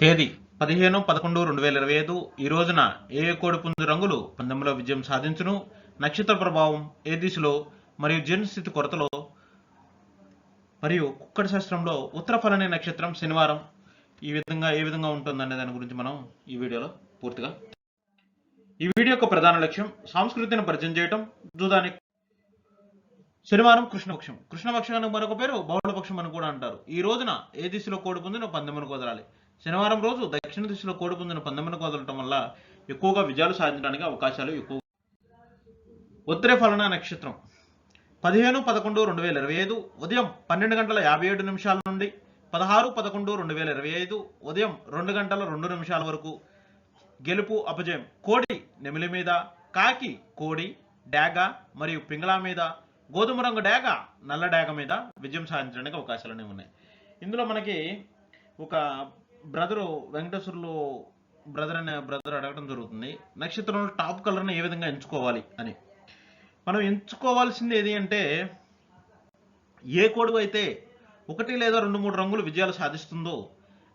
తేదీ పదిహేను పదకొండు రెండు వేల ఇరవై ఐదు. ఈ రోజున ఏ కోడి పుంజు రంగులు పందెంలో విజయం సాధించును? నక్షత్ర ప్రభావం ఏ దిశలో? మరియు జీర్ణస్థితి కొరతలో? మరియు కుక్కడి శాస్త్రంలో ఉత్తర ఫలనే నక్షత్రం శనివారం. ఈ విధంగా ఏ విధంగా ఉంటుందనే దాని గురించి మనం ఈ వీడియోలో పూర్తిగా ఈ వీడియో యొక్క ప్రధాన లక్ష్యం సంస్కృతిని పరిచయం చేయటం జూదానికి శనివారం కృష్ణపక్షం. కృష్ణపక్షానికి మరొక పేరు బహుళపక్షం అని కూడా అంటారు. ఈ రోజున ఏ దిశలో కోడి పుంజును పందెమును కుదరాలి శనివారం రోజు దక్షిణ దిశలో కోడిపుంజును పందెమును వల్ల ఎక్కువగా విజయాలు సాధించడానికి అవకాశాలు ఎక్కువ. ఉత్తరే ఫలన నక్షత్రం. పదిహేను పదకొండు రెండు వేల ఇరవై ఐదు. ఉదయం పన్నెండు గంటల యాభై ఏడు నిమిషాల నుండి పదహారు పదకొండు రెండు వేల ఇరవై ఐదు. ఉదయం రెండు గంటల రెండు నిమిషాల వరకు గెలుపు అపజయం. కోడి నెమిలి మీద కాకి కోడి డాగ మరియు పింగళా మీద గోధుమ రంగు డాగ నల్ల డాగ మీద విజయం సాధించడానికి అవకాశాలు ఉన్నాయి. ఇందులో మనకి ఒక బ్రదరు వెంకటేశ్వర్లు బ్రదర్ అనే బ్రదర్ అడగడం జరుగుతుంది. నక్షత్రంలో టాప్ కలర్ని ఏ విధంగా ఎంచుకోవాలి అని. మనం ఎంచుకోవాల్సింది ఏది అంటే ఏ కోడు అయితే ఒకటి లేదా రెండు మూడు రంగులు విజయాలు సాధిస్తుందో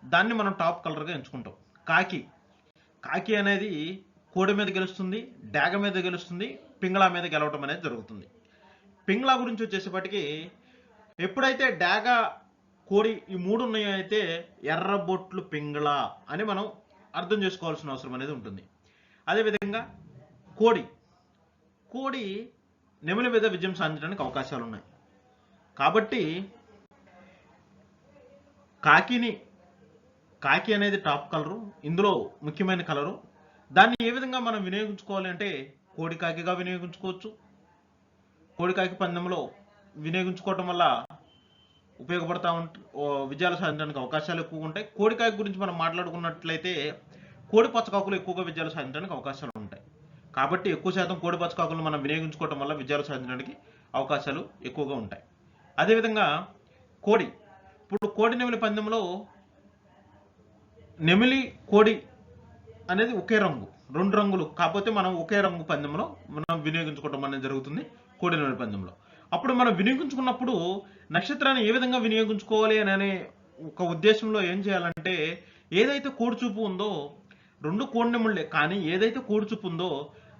దాన్ని మనం టాప్ కలర్గా ఎంచుకుంటాం. కాకి. కాకి అనేది కోడి మీద గెలుస్తుంది డాగ మీద గెలుస్తుంది పింగళా మీద గెలవటం అనేది జరుగుతుంది. పింగళా గురించి వచ్చేసేపటికి ఎప్పుడైతే డాగ కోడి ఈ మూడు ఉన్నాయైతే అయితే ఎర్రబొట్లు పింగళ అని మనం అర్థం చేసుకోవాల్సిన అవసరం అనేది ఉంటుంది. అదేవిధంగా కోడి. కోడి నెమలి మీద విజయం సాధించడానికి అవకాశాలు ఉన్నాయి కాబట్టి కాకిని కాకి అనేది టాప్ కలరు ఇందులో ముఖ్యమైన కలరు. దాన్ని ఏ విధంగా మనం వినియోగించుకోవాలి అంటే కోడి కాకిగా వినియోగించుకోవచ్చు. కోడి కాకి పందెంలో వినియోగించుకోవటం వల్ల ఉపయోగపడతా ఉంట విజయాలు సాధించడానికి అవకాశాలు ఎక్కువ ఉంటాయి. కోడికాయ గురించి మనం మాట్లాడుకున్నట్లయితే కోడి పచ్చకాకులు ఎక్కువగా విజయాలు సాధించడానికి అవకాశాలు ఉంటాయి. కాబట్టి ఎక్కువ శాతం కోడి పచ్చకాకులను మనం వినియోగించుకోవటం వల్ల విజయాలు సాధించడానికి అవకాశాలు ఎక్కువగా ఉంటాయి. అదేవిధంగా కోడి. ఇప్పుడు కోడి నెమిలి పందెంలో నెమిలి కోడి అనేది ఒకే రంగు రెండు రంగులు. కాకపోతే మనం ఒకే రంగు పందెంలో మనం వినియోగించుకోవడం అనేది జరుగుతుంది కోడి నెమిలి పందెంలో. అప్పుడు మనం వినియోగించుకున్నప్పుడు నక్షత్రాన్ని ఏ విధంగా వినియోగించుకోవాలి అని అనే ఒక ఉద్దేశంలో ఏం చేయాలంటే ఏదైతే కోడిచూపు ఉందో రెండు కోడినెముళ్ళే కానీ ఏదైతే కోడిచూపు ఉందో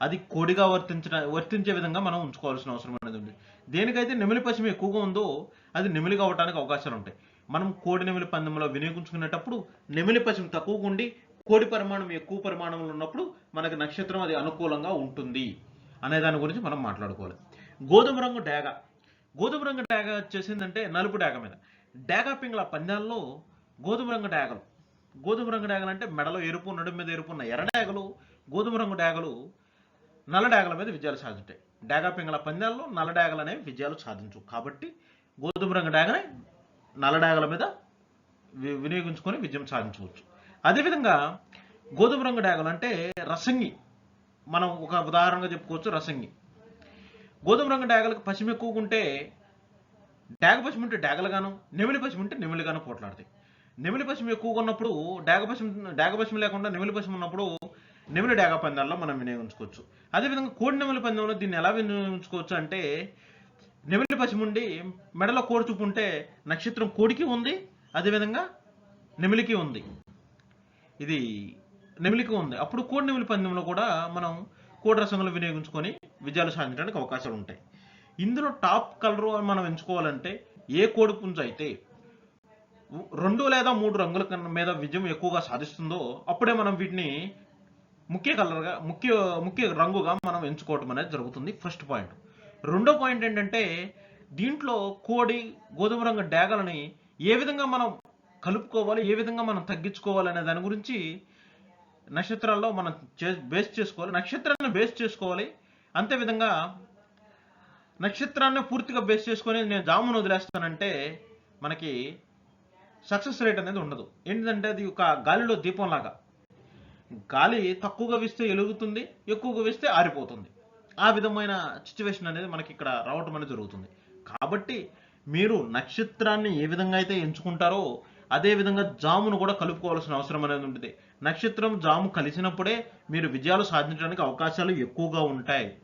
అది కోడిగా వర్తించిన వర్తించే విధంగా మనం ఉంచుకోవాల్సిన అవసరం అనేది ఉంది. దేనికైతే నెమిలి పశ్చిమ ఎక్కువగా ఉందో అది నెమిలిగా అవడానికి అవకాశాలు ఉంటాయి. మనం కోడి నెమిలి పందెంలో వినియోగించుకునేటప్పుడు నెమిలి పశ్చిమ తక్కువగా ఉండి కోడి పరిమాణం ఎక్కువ పరిమాణంలో ఉన్నప్పుడు మనకి నక్షత్రం అది అనుకూలంగా ఉంటుంది అనే దాని గురించి మనం మాట్లాడుకోవాలి. గోధుమ రంగు డాగ. గోధుమ రంగు డాగ వచ్చేసిందంటే నలుపు డేగ మీద. డేగా పింగ్ల పందాల్లో గోధుమ రంగు డాగలు. గోధుమ రంగు డాగలు అంటే మెడలో ఎరుపు నడుము మీద ఎరుపు ఉన్న ఎర్ర డేగలు గోధుమ రంగు డాగలు నల్ల డేగల మీద విజయాలు సాధించాయి. డేగా పింగళ పందాల్లో నల్ల డేగలు అనేవి విజయాలు సాధించు. కాబట్టి గోధుమ రంగు డాగనే నల్ల డేగల మీద వి- వినియోగించుకొని విజయం సాధించవచ్చు. అదేవిధంగా గోధుమ రంగు డాగలు అంటే రసంగి. మనం ఒక ఉదాహరణగా చెప్పుకోవచ్చు రసంగి. గోధుమ రంగు డాగలకు పశ్చిమ ఎక్కువగా ఉంటే డాగ పశ్చిమ ఉంటే డాగలుగాను నెమిలి పశ్చిమ ఉంటే నెమిలిగాను పోట్లాడతాయి. నెమిలి పశ్చిమ ఎక్కువగా ఉన్నప్పుడు డాగ పశ్చిమ డాగ పశ్చిమ లేకుండా నెమిలి పశ్చిమ ఉన్నప్పుడు నెమిలి డాగ పందాల్లో మనం వినియోగించుకోవచ్చు అదేవిధంగా కోడి నెమిలి పందెంలో దీన్ని ఎలా వినియోగించుకోవచ్చు అంటే నెమిలి పశ్చిమ ఉండి మెడలో కోడి చూపు ఉంటే నక్షత్రం కోడికి ఉంది అదేవిధంగా నెమిలికి ఉంది. ఇది నెమిలికి ఉంది. అప్పుడు కోడి నెమిలి పందెంలో కూడా మనం కోడి రసంలో వినియోగించుకొని విజయాలు సాధించడానికి అవకాశాలు ఉంటాయి. ఇందులో టాప్ కలర్ మనం ఎంచుకోవాలంటే ఏ కోడి పుంజు అయితే రెండు లేదా మూడు రంగుల మీద విజయం ఎక్కువగా సాధిస్తుందో అప్పుడే మనం వీటిని ముఖ్య కలర్గా ముఖ్య ముఖ్య రంగుగా మనం ఎంచుకోవటం అనేది జరుగుతుంది. First point. రెండో పాయింట్ ఏంటంటే దీంట్లో కోడి గోధుమ రంగు డాగలని ఏ విధంగా మనం కలుపుకోవాలి ఏ విధంగా మనం తగ్గించుకోవాలి అనే దాని గురించి నక్షత్రాల్లో మనం చే బేస్ చేసుకోవాలి. నక్షత్రాన్ని బేస్ చేసుకోవాలి. అంతే విధంగా నక్షత్రాన్ని పూర్తిగా బేస్ చేసుకొని నేను జామును వదిలేస్తానంటే మనకి సక్సెస్ రేట్ అనేది ఉండదు. ఏంటంటే అది ఒక గాలిలో దీపం లాగా గాలి తక్కువగా వేస్తే ఎలుగుతుంది ఎక్కువగా వేస్తే ఆరిపోతుంది. ఆ విధమైన సిచ్యువేషన్ అనేది మనకి ఇక్కడ రావటం అనేది జరుగుతుంది. కాబట్టి మీరు నక్షత్రాన్ని ఏ విధంగా అయితే ఎంచుకుంటారో అదే విధంగా జామును కూడా కలుపుకోవాల్సిన అవసరం అనేది ఉంటుంది. నక్షత్రం జాము కలిసినప్పుడే మీరు విజయాలు సాధించడానికి అవకాశాలు ఎక్కువగా ఉంటాయి.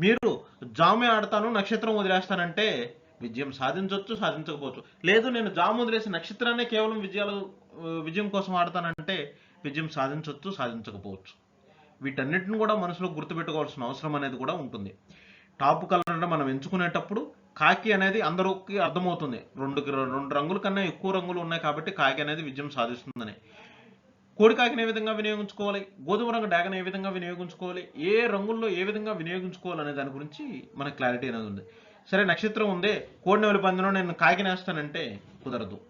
మీరు జామే ఆడతాను నక్షత్రం వదిలేస్తానంటే విజయం సాధించవచ్చు సాధించకపోవచ్చు. లేదు నేను జాము వదిలేసి నక్షత్రాన్ని కేవలం విజయాలు విజయం కోసం ఆడతానంటే విజయం సాధించవచ్చు సాధించకపోవచ్చు. వీటన్నిటిని కూడా మనసులో గుర్తుపెట్టుకోవాల్సిన అవసరం అనేది కూడా ఉంటుంది. టాప్ కలర్ మనం ఎంచుకునేటప్పుడు కాకి అనేది అందరికి అర్థమవుతుంది. రెండు రెండు రంగుల కన్నా ఎక్కువ రంగులు ఉన్నాయి కాబట్టి కాకి అనేది విజయం సాధిస్తుందని. కోడి కాకిని ఏ విధంగా వినియోగించుకోవాలి? గోధుమ రంగు డాగను ఏ విధంగా వినియోగించుకోవాలి? ఏ రంగుల్లో ఏ విధంగా వినియోగించుకోవాలి అనే దాని గురించి మనకు క్లారిటీ అనేది ఉంది. సరే నక్షత్రం ఉంది. కోడి నెవలి పందెంలో నేను కాకి నేస్తానంటే కుదరదు.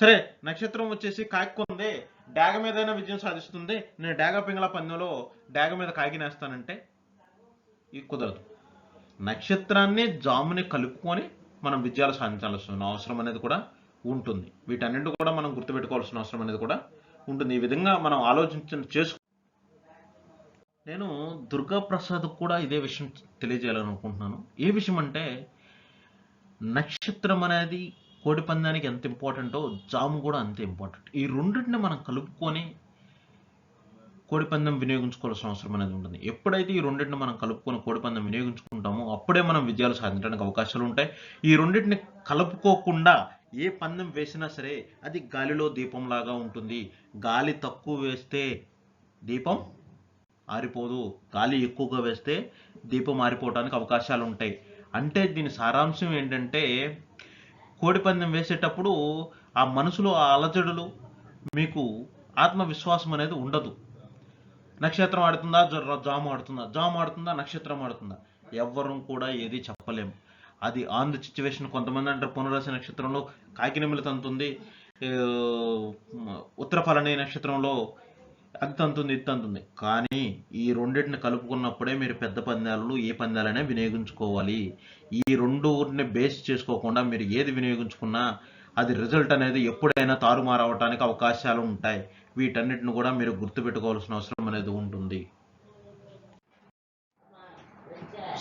సరే నక్షత్రం వచ్చేసి కాకి ఉంది డాగ మీదైనా విజయం సాధిస్తుంది. నేను డాగ పింగళ పందెంలో డాగ మీద కాకిని నేస్తానంటే ఇది కుదరదు. నక్షత్రాన్ని జాముని కలుపుకొని మనం విజయాలు సాధించాల్సిన అవసరం అనేది కూడా ఉంటుంది. వీటన్నింటి కూడా మనం గుర్తుపెట్టుకోవాల్సిన అవసరం అనేది కూడా ఉంటుంది. ఈ విధంగా మనం ఆలోచించిన చేసు నేను దుర్గా ప్రసాద్ కూడా ఇదే విషయం తెలియజేయాలనుకుంటున్నాను. ఏ విషయం అంటే నక్షత్రం అనేది కోడి పందానికి ఎంత ఇంపార్టెంటో జాము కూడా అంతే ఇంపార్టెంట్. ఈ రెండింటిని మనం కలుపుకొని కోడిపందెం వినియోగించుకోవాల్సిన అవసరం అనేది ఉంటుంది. ఎప్పుడైతే ఈ రెండింటిని మనం కలుపుకొని కోడిపందెం వినియోగించుకుంటామో అప్పుడే మనం విజయాలు సాధించడానికి అవకాశాలు ఉంటాయి. ఈ రెండింటిని కలుపుకోకుండా ఏ పందెం వేసినా సరే అది గాలిలో దీపంలాగా ఉంటుంది. గాలి తక్కువ వేస్తే దీపం ఆరిపోదు. గాలి ఎక్కువగా వేస్తే దీపం ఆరిపోవడానికి అవకాశాలు ఉంటాయి. అంటే దీని సారాంశం ఏంటంటే కోడిపందెం వేసేటప్పుడు ఆ మనసులో ఆ అలజడులు మీకు ఆత్మవిశ్వాసం అనేది ఉండదు. నక్షత్రం ఆడుతుందా? జాము ఆడుతుందా? జాము ఆడుతుందా? నక్షత్రం ఆడుతుందా? ఎవ్వరం కూడా ఏది చెప్పలేం అది ఆన్ ది సిచ్యువేషన్. కొంతమంది అంటారు పునరాశి నక్షత్రంలో కాకినెమిలి తంతుంది ఏ, ఉత్తర నక్షత్రంలో అది తంతుంది ఇది తంతుంది కానీ ఈ రెండింటిని కలుపుకున్నప్పుడే మీరు పెద్ద పందాలు ఏ పందాలైనా వినియోగించుకోవాలి. ఈ రెండుని బేస్ చేసుకోకుండా మీరు ఏది వినియోగించుకున్నా అది రిజల్ట్ అనేది ఎప్పుడైనా తారుమారు అవడానికి అవకాశాలు ఉంటాయి. వీటన్నిటిని కూడా మీరు గుర్తుపెట్టుకోవాల్సిన అవసరం అనేది ఉంటుంది.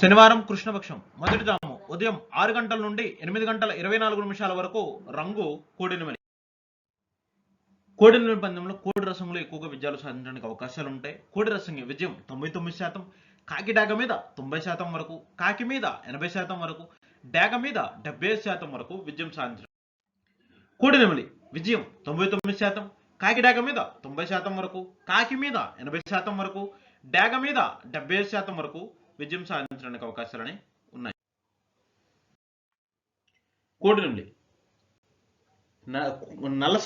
శనివారం కృష్ణపక్షం. మొదటి జాము. ఉదయం ఆరు గంటల నుండి ఎనిమిది గంటల ఇరవై నాలుగు నిమిషాల వరకు రంగు కోడినమని కోడినిమలి పందెంలో కోడి రసంలో ఎక్కువగా విజయాలు సాధించడానికి అవకాశాలు ఉంటాయి. కోడి రసం విజయం తొంభై తొమ్మిది శాతం. కాకి డాగ మీద తొంభై శాతం వరకు. కాకి మీద ఎనభై శాతం వరకు. డాగ మీద డెబ్బై శాతం వరకు విజయం సాధించడం కోడి నెమలి విజయం తొంభై తొమ్మిది శాతం కాకి డాగ మీద తొంభై శాతం వరకు కాకి మీద ఎనభై శాతం వరకు డాగ మీద డెబ్బై శాతం వరకు విజయం సాధించడానికి అవకాశాలని ఉన్నాయి. కోడి నెమలి నల్ల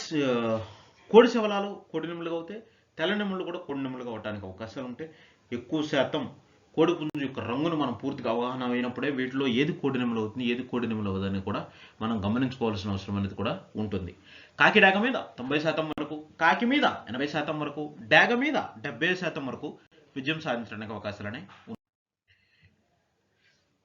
కోడి శవలాలు కోడి నెమలుగా అవుతాయి తెల్ల నెమలు కూడా కోడి నెమలుగా అవడానికి అవకాశాలు ఉంటాయి. ఎక్కువ శాతం కోడి పుంజు యొక్క రంగును మనం పూర్తిగా అవగాహన అయినప్పుడే వీటిలో ఏది కోడినెమలు అవుతుంది ఏది కోడినిమలు అవుతుందని కూడా మనం గమనించుకోవాల్సిన అవసరం అనేది కూడా ఉంటుంది. కాకి డాగ మీద తొంభై శాతం వరకు కాకి మీద ఎనభై శాతం వరకు డాగ మీద డెబ్బై శాతం వరకు విజయం సాధించడానికి అవకాశాలనే ఉన్నాయి.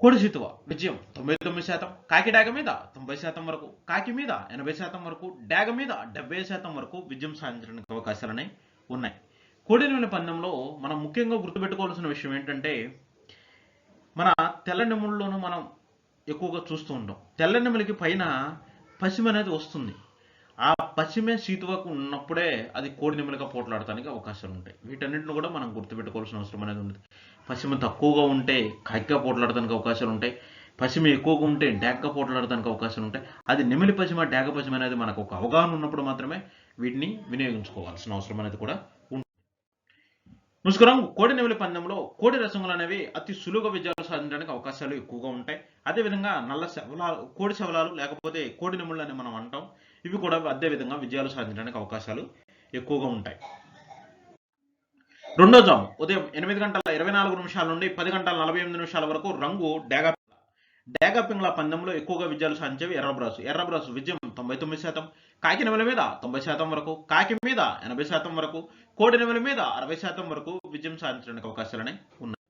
కోడి చితువ విజయం తొంభై తొమ్మిది శాతం కాకి డాగ మీద తొంభై శాతం వరకు కాకి మీద ఎనభై శాతం వరకు డాగ మీద డెబ్బై శాతం వరకు విజయం సాధించడానికి అవకాశాలనే ఉన్నాయి. కోడి నెమలి పందెంలో మనం ముఖ్యంగా గుర్తుపెట్టుకోవాల్సిన విషయం ఏంటంటే మన తెల్ల మనం ఎక్కువగా చూస్తూ ఉంటాం. తెల్ల నెమలికి పైన పసిమ అనేది వస్తుంది. ఆ పసిమే సీతువకు ఉన్నప్పుడే అది కోడి నెమలిగా పోట్లాడటానికి అవకాశాలు ఉంటాయి. వీటన్నిటిని కూడా మనం గుర్తుపెట్టుకోవాల్సిన అవసరం అనేది ఉంది పసిమ తక్కువగా ఉంటే కాకిగా పోట్లాడటానికి అవకాశాలు ఉంటాయి. పసిమ ఎక్కువగా ఉంటే డాగ్గా పోట్లాడటానికి అవకాశాలు ఉంటాయి. అది నెమిలి పసిమ డాగ పసిమ అనేది మనకు ఒక అవగాహన ఉన్నప్పుడు మాత్రమే వీటిని వినియోగించుకోవాల్సిన అవసరం అనేది కూడా నమస్కారం. కోడి నెమలి పందెంలో కోడి రసములు అనేవి అతి సులువుగా విజయాలు సాధించడానికి అవకాశాలు ఎక్కువగా ఉంటాయి. అదేవిధంగా నల్ల శవలాలు కోడి శవలాలు లేకపోతే కోడి నెమళ్ళు అని మనం అంటాం. ఇవి కూడా అదే విధంగా విజయాలు సాధించడానికి అవకాశాలు ఎక్కువగా ఉంటాయి. రెండో జాము. ఉదయం ఎనిమిది గంటల ఇరవై నాలుగు నిమిషాల నుండి పది గంటల నలభై ఎనిమిది నిమిషాల వరకు రంగు డేగా డేగా పింగ్ల పందెంలో ఎక్కువగా విజయాలు సాధించేవి ఎర్రబ్రాసు. ఎర్రబ్రాసు విజయం తొంభై తొమ్మిది శాతం కాకి నెమల మీద తొంభై శాతం వరకు కాకి మీద ఎనభై శాతం వరకు కోడి నెమల మీద అరవై శాతం వరకు విజయం సాధించడానికి అవకాశాలనే ఉన్నాయి.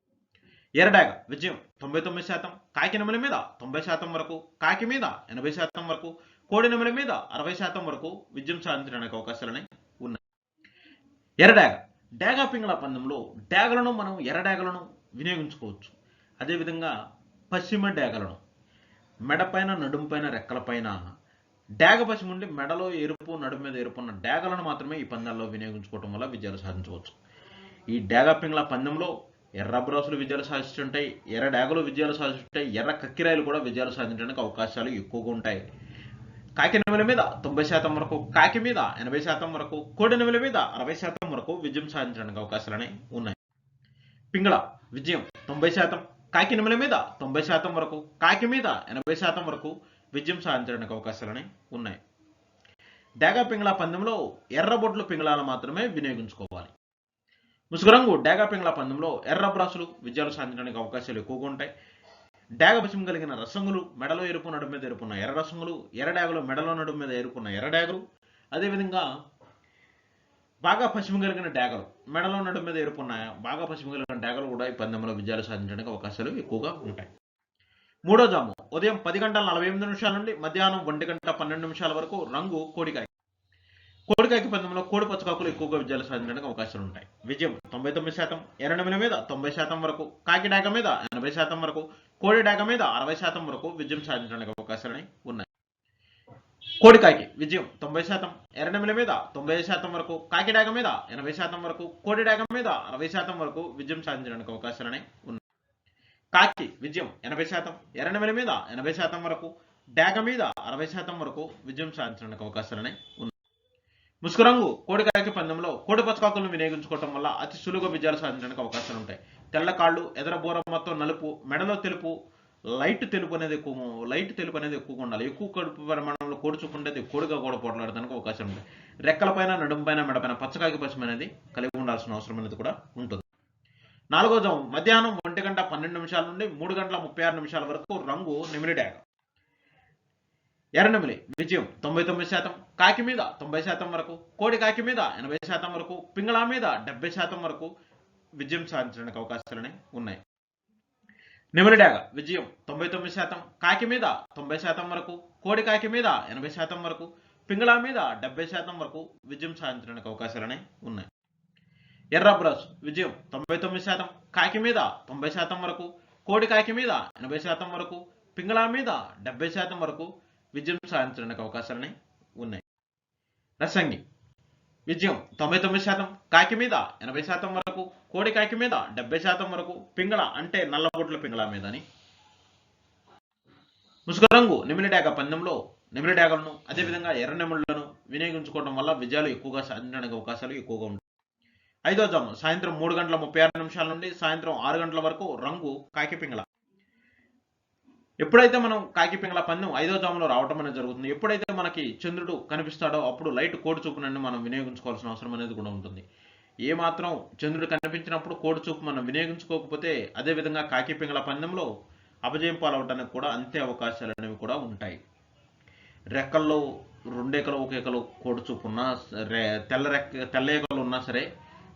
ఎర్రడాగ విజయం తొంభై తొమ్మిది శాతం కాకి నెమల మీద తొంభై శాతం వరకు కాకి మీద ఎనభై శాతం వరకు కోడి నెమల మీద అరవై శాతం వరకు విజయం సాధించడానికి అవకాశాలనే ఉన్నాయి. ఎర్రడాగ డాగా పింగళ పందెంలో డాగలను మనం ఎర్రడాగలను వినియోగించుకోవచ్చు. అదేవిధంగా పశ్చిమ డాగలను మెడపైన నడుంపైన రెక్కలపైన డాగ పశ్చిముండి మెడలో ఎరుపు నడుము మీద ఎరుపున్న డాగలను మాత్రమే ఈ పందాల్లో వినియోగించుకోవటం వల్ల విజయాలు సాధించవచ్చు. ఈ డాగ పింగళ పందెంలో ఎర్ర బ్రాసులు విజయాలు సాధిస్తుంటాయి ఎర్ర డాగలు విజయాలు సాధిస్తుంటాయి ఎర్ర కక్కిరాయలు కూడా విజయాలు సాధించడానికి అవకాశాలు ఎక్కువగా ఉంటాయి. కాకి నెమలి మీద తొంభై శాతం వరకు కాకి మీద ఎనభై శాతం వరకు కోడి నిమిల మీద అరవై శాతం వరకు విజయం సాధించడానికి అవకాశాలనే ఉన్నాయి. పింగళ విజయం తొంభై శాతం కాకి నెమలి మీద తొంభై శాతం వరకు కాకి మీద ఎనభై శాతం వరకు విజయం సాధించడానికి అవకాశాలనే ఉన్నాయి. డేగా పింగళ పందెంలో ఎర్రబొడ్లు పింగళాలు మాత్రమే వినియోగించుకోవాలి. ముసుగురంగు డేగా పింగళ పందెంలో ఎర్ర బ్రాసులు విజయాలు సాధించడానికి అవకాశాలు ఎక్కువగా ఉంటాయి. డాగ పశ్చిమ కలిగిన రసంగులు మెడలో ఎరుపు నడుము మీద ఎరుపున్న ఎర్ర రసంగులు ఎర్ర డాగలు మెడలో నడుము మీద ఎరుపున్న ఎర్ర డాగలు అదేవిధంగా బాగా పశ్చిమ కలిగిన డాగలు మెడలో నడుము మీద ఎరుపున్న బాగా పశ్చిమ కలిగిన డాగలు కూడా ఈ పందెంలో విజయాలు సాధించడానికి అవకాశాలు ఎక్కువగా ఉంటాయి. మూడో జాము. ఉదయం పది గంటల నలభై ఎనిమిది నిమిషాల నుండి మధ్యాహ్నం ఒంటి గంట పన్నెండు నిమిషాల వరకు రంగు కోడికాయ. కోడికాయకి పందెంలో కోడి పచ్చకాకులు ఎక్కువగా విజయాలు సాధించడానికి అవకాశాలు ఉంటాయి. విజయం తొంభై తొమ్మిది శాతం ఎర్రనెమిల మీద తొంభై శాతం వరకు కాకి డాక మీద ఎనభై శాతం వరకు కోడి డాక మీద అరవై శాతం వరకు విజయం సాధించడానికి అవకాశాలు ఉన్నాయి. కోడికాయకి విజయం తొంభై శాతం ఎర్రనెమిల మీద తొంభై శాతం వరకు కాకి డాక మీద ఎనభై శాతం వరకు కోడి డాక మీద అరవై శాతం వరకు విజయం సాధించడానికి అవకాశాలనే ఉన్నాయి. కాకి విజయం ఎనభై శాతం. ఎర్రనెమిల మీద ఎనభై శాతం వరకు. డాగ మీద అరవై శాతం వరకు విజయం సాధించడానికి అవకాశాలనే ఉన్నాయి. ముసుగురంగు కోడికాయకి పందెంలో కోడి పచ్చకాకులను వినియోగించుకోవడం వల్ల అతి సులువుగా విజయాలు సాధించడానికి అవకాశాలు ఉంటాయి. తెల్ల కాళ్ళు ఎదర బోర మొత్తం నలుపు మెడలో తెలుపు లైట్ తెలుపు అనేది ఎక్కువ లైట్ తెలుపు అనేది ఎక్కువగా ఉండాలి. ఎక్కువ కడుపు పరిమాణంలో కోడి చూపు ఉండేది కోడిగా కూడా పోట్లాడడానికి అవకాశం ఉంది రెక్కలపైన నడుంపైన మెడపైన పచ్చకాకి పశ్చిమ అనేది కలిగి ఉండాల్సిన అవసరం అనేది కూడా ఉంటుంది. నాలుగో జాము మధ్యాహ్నం ఒంటి గంట పన్నెండు నిమిషాల నుండి మూడు గంటల ముప్పై ఆరు నిమిషాల వరకు రంగు నిమిలి డాగ ఎర్రనెమిలి విజయం తొంభై తొమ్మిది శాతం కాకి మీద తొంభై శాతం వరకు కోడి కాకి మీద ఎనభై శాతం వరకు పింగళా మీద డెబ్బై శాతం వరకు విజయం సాధించడానికి అవకాశాలనే ఉన్నాయి. నెమిలి డాగ విజయం తొంభై తొమ్మిది శాతం కాకి మీద తొంభై శాతం వరకు కోడి కాకి మీద ఎనభై శాతం వరకు పింగళా మీద డెబ్బై శాతం వరకు విజయం సాధించడానికి అవకాశాలనే ఉన్నాయి. ఎర్రబ్రస్ విజయం తొంభై తొమ్మిది శాతం. కాకి మీద తొంభై శాతం వరకు కోడి కాకి మీద ఎనభై శాతం వరకు పింగళా మీద డెబ్బై శాతం వరకు విజయం సాధించడానికి అవకాశాలని ఉన్నాయి. రసంగి విజయం తొంభై తొమ్మిది శాతం. కాకి మీద ఎనభై శాతం వరకు కోడి కాకి మీద డెబ్బై శాతం వరకు పింగళ అంటే నల్లబొట్ల పింగళ మీద అని ముసుగు రంగు నిమిలి డాగ పందెంలో నిమిలి డాగలను అదేవిధంగా ఎర్ర నెమళ్ళను వినియోగించుకోవడం వల్ల విజయాలు ఎక్కువగా సాధించడానికి అవకాశాలు ఎక్కువగా ఉంటాయి ఐదో జాము సాయంత్రం మూడు గంటల ముప్పై ఆరు నిమిషాల నుండి సాయంత్రం ఆరు గంటల వరకు రంగు కాకిపింగళ. ఎప్పుడైతే మనం కాకిపింగళ పందెం ఐదో జాములో రావటం అనేది జరుగుతుంది ఎప్పుడైతే మనకి చంద్రుడు కనిపిస్తాడో అప్పుడు లైట్ కోడి చూపునని మనం వినియోగించుకోవాల్సిన అవసరం అనేది కూడా ఉంటుంది. ఏ మాత్రం చంద్రుడు కనిపించినప్పుడు కోడి చూపు మనం వినియోగించుకోకపోతే అదే విధంగా పందెంలో అపజయం పాలవడానికి కూడా అంతే అవకాశాలు అనేవి కూడా ఉంటాయి. రెక్కల్లో రెండేకలు ఒక ఎకలు కోడి చూపు ఉన్నా సరే తెల్ల రెక్క తెల్ల ఏకలు ఉన్నా సరే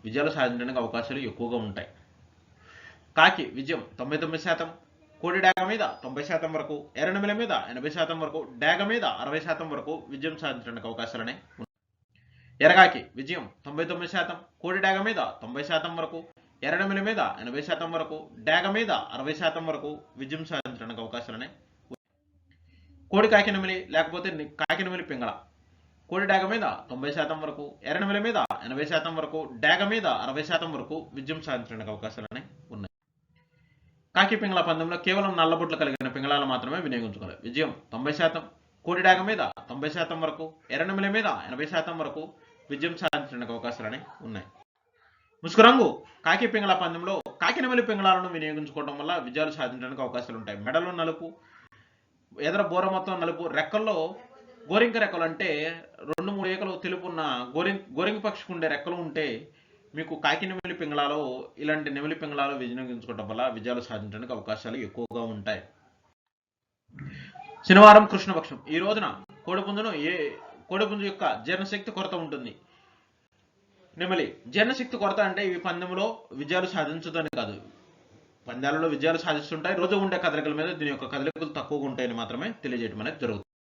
విజయాలు సాధించడానికి అవకాశాలు ఎక్కువగా ఉంటాయి. కాకి విజయం తొంభై తొమ్మిది శాతం కోడి డాగ మీద తొంభై శాతం వరకు ఎర్రనమిల మీద ఎనభై శాతం వరకు డాగ మీద అరవై శాతం వరకు విజయం సాధించడానికి అవకాశాలనే ఎరగాకి విజయం తొంభై తొమ్మిది శాతం కోడి డాగ మీద తొంభై శాతం వరకు ఎర్రనమిల మీద ఎనభై శాతం వరకు డాగ మీద అరవై శాతం వరకు విజయం సాధించడానికి అవకాశాలనే కోడి కాకినమిలి లేకపోతే కాకినమిలి పింగళ. కోడి డాగ మీద తొంభై శాతం వరకు ఎర్రనెమిల మీద ఎనభై శాతం వరకు డాగ మీద అరవై శాతం వరకు విజయం సాధించడానికి అవకాశాలనే ఉన్నాయి. కాకి పింగళ పందెంలో కేవలం నల్లబొట్లు కలిగిన పింగళాలు మాత్రమే వినియోగించుకోవాలి. విజయం తొంభై శాతం కోడి డాగ మీద తొంభై శాతం వరకు ఎర్రనెమిల మీద ఎనభై శాతం వరకు విజయం సాధించడానికి అవకాశాలనే ఉన్నాయి. ముసుకురంగు కాకి పింగళ పందెంలో కాకి పింగళాలను వినియోగించుకోవడం వల్ల విజయాలు సాధించడానికి అవకాశాలు ఉంటాయి. మెడలో నలుపు ఎదర బోర మొత్తం నలుపు రెక్కల్లో గోరింక రెక్కలు అంటే రెండు మూడు ఏకలు తెలుపున్న గోరిం గోరింక పక్షికి ఉండే రెక్కలు ఉంటే మీకు కాకి నెమిలి పింగళాలో ఇలాంటి నెమిలి పింగళాలు వినియోగించుకోవడం వల్ల విజయాలు సాధించడానికి అవకాశాలు ఎక్కువగా ఉంటాయి. శనివారం కృష్ణపక్షం ఈ రోజున కోడిపుంజును ఏ కోడిపుంజు యొక్క జీర్ణశక్తి కొరత ఉంటుంది. నెమలి జీర్ణశక్తి కొరత అంటే ఇవి పందెంలో విజయాలు సాధించదని కాదు. పందాలలో విజయాలు సాధిస్తుంటాయి. రోజు ఉండే కదలికల మీద దీని యొక్క కదలికలు తక్కువగా ఉంటాయని మాత్రమే తెలియజేయడం అనేది జరుగుతుంది.